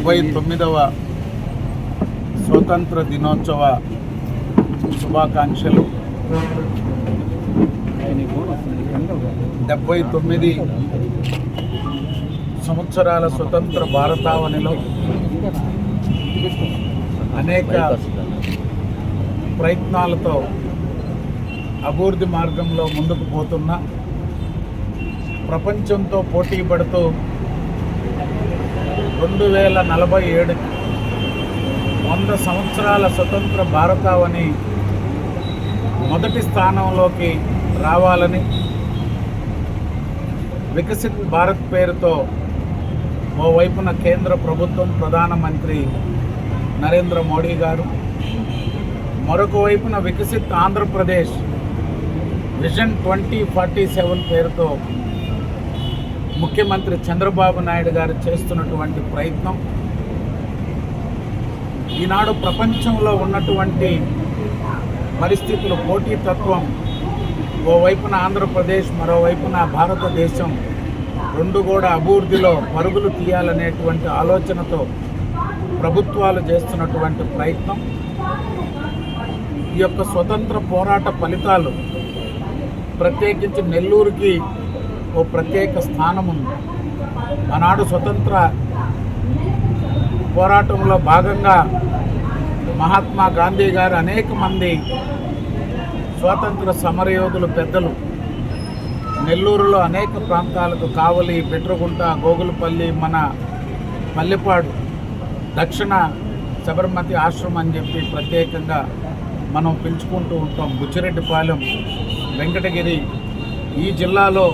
డెబ్బై తొమ్మిదవ స్వతంత్ర దినోత్సవ శుభాకాంక్షలు. డెబ్బై తొమ్మిది సంవత్సరాల స్వతంత్ర భారతావనిలో అనేక ప్రయత్నాలతో అభివృద్ధి మార్గంలో ముందుకు పోతున్న ప్రపంచంతో పోటీ పడుతూ రెండు వేల నలభై ఏడు వంద సంవత్సరాల స్వతంత్ర భారతావని మొదటి స్థానంలోకి రావాలని వికసిత్ భారత్ పేరుతో ఓవైపున కేంద్ర ప్రభుత్వం ప్రధానమంత్రి నరేంద్ర మోడీ గారు మరొక వైపున Viksit Andhra Pradesh vision twenty forty seven పేరుతో ముఖ్యమంత్రి చంద్రబాబు నాయుడు గారు చేస్తున్నటువంటి ప్రయత్నం. ఈనాడు ప్రపంచంలో ఉన్నటువంటి పరిస్థితులు పోటీతత్వం ఓవైపున ఆంధ్రప్రదేశ్ మరోవైపున భారతదేశం రెండు కూడా అభివృద్ధిలో పరుగులు తీయాలనేటువంటి ఆలోచనతో ప్రభుత్వాలు చేస్తున్నటువంటి ప్రయత్నం. ఈ యొక్క స్వతంత్ర పోరాట ఫలితాలు ప్రత్యేకించి నెల్లూరుకి ఓ ప్రత్యేక స్థానం ఉంది ఆనాడు స్వతంత్ర పోరాటంలో భాగంగా మహాత్మా గాంధీ గారు అనేక మంది స్వాతంత్ర సమరయోధులు పెద్దలు నెల్లూరులో అనేక ప్రాంతాలకు కావలి పెట్రగుంట గోగులపల్లి మన పల్లెపాడు దక్షిణ శబర్మతి ఆశ్రమం అని చెప్పి ప్రత్యేకంగా మనం పిలుచుకుంటూ ఉంటాం. బుచ్చిరెడ్డిపాలెం వెంకటగిరి ఈ జిల్లాలో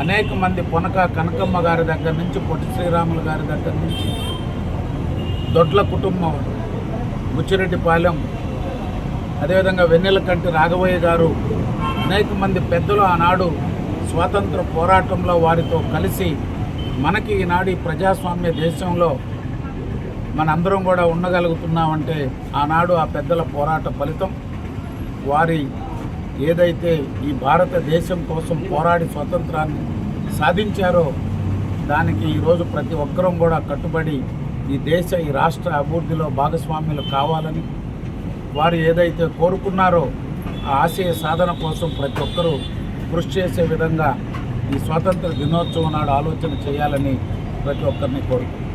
అనేక మంది పొనక కనకమ్మ గారి దగ్గర నుంచి పొట్టి శ్రీరాములు గారి దగ్గర నుంచి దొడ్ల కుటుంబం బుచ్చిరెడ్డిపాలెం అదేవిధంగా వెన్నెలకంటి రాఘవయ్య గారు అనేక మంది పెద్దలు ఆనాడు స్వాతంత్ర పోరాటంలో వారితో కలిసి మనకి ఈనాడు ఈ ప్రజాస్వామ్య దేశంలో మనందరం కూడా ఉండగలుగుతున్నామంటే ఆనాడు ఆ పెద్దల పోరాట ఫలితం. వారి ఏదైతే ఈ భారతదేశం కోసం పోరాడి స్వతంత్రాన్ని సాధించారో దానికి ఈరోజు ప్రతి ఒక్కరం కూడా కట్టుబడి ఈ దేశ ఈ రాష్ట్ర అభివృద్ధిలో భాగస్వామ్యులు కావాలని వారు ఏదైతే కోరుకున్నారో ఆ ఆశయ సాధన కోసం ప్రతి ఒక్కరూ కృషి చేసే విధంగా ఈ స్వాతంత్ర దినోత్సవం నాడు ఆలోచన చేయాలని ప్రతి ఒక్కరిని కోరుకుంటున్నాను